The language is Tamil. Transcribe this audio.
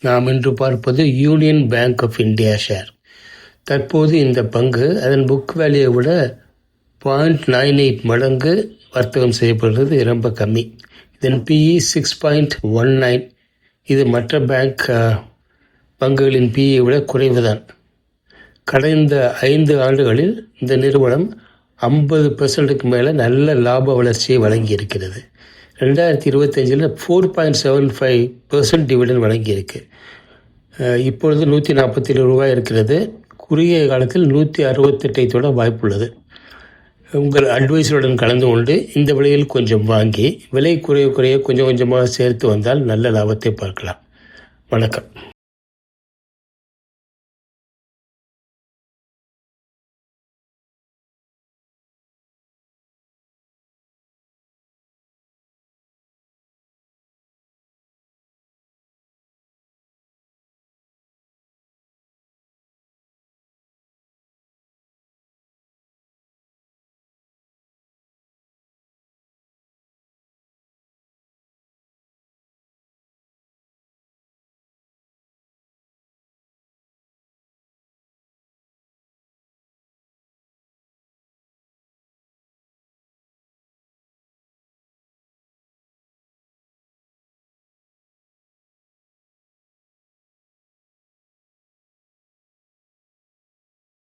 நாம் இன்று பார்ப்பது union bank of India share தற்போது இந்த பங்கு அதன் புக் வேல்யூவை விட பாயிண்ட் நைன் எயிட் மடங்கு வர்த்தகம் செய்யப்படுறது ரொம்ப கம்மி. இதன் PE six point one nine இது மற்ற பேங்க் பங்குகளின் பிஇ விட குறைவுதான். கடந்த ஐந்து ஆண்டுகளில் இந்த நிறுவனம் ஐம்பது பெர்சன்ட்டுக்கு மேலே நல்ல லாப வளர்ச்சியை வழங்கி இருக்கிறது ரெண்டாயிரத்தி இருபத்தஞ்சில் four point seven five percent dividend வழங்கியிருக்கு. இப்பொழுது நூற்றி நாற்பத்தி ஏழு ரூபாய் இருக்கிறது. குறுகிய காலத்தில் நூற்றி அறுபத்தெட்டை தொட வாய்ப்புள்ளது. உங்கள் அட்வைஸருடன் கலந்து கொண்டு இந்த விலையில் கொஞ்சம் வாங்கி விலை குறைய குறைய கொஞ்சம் கொஞ்சமாக சேர்த்து வந்தால் நல்ல லாபத்தை பார்க்கலாம். வணக்கம்.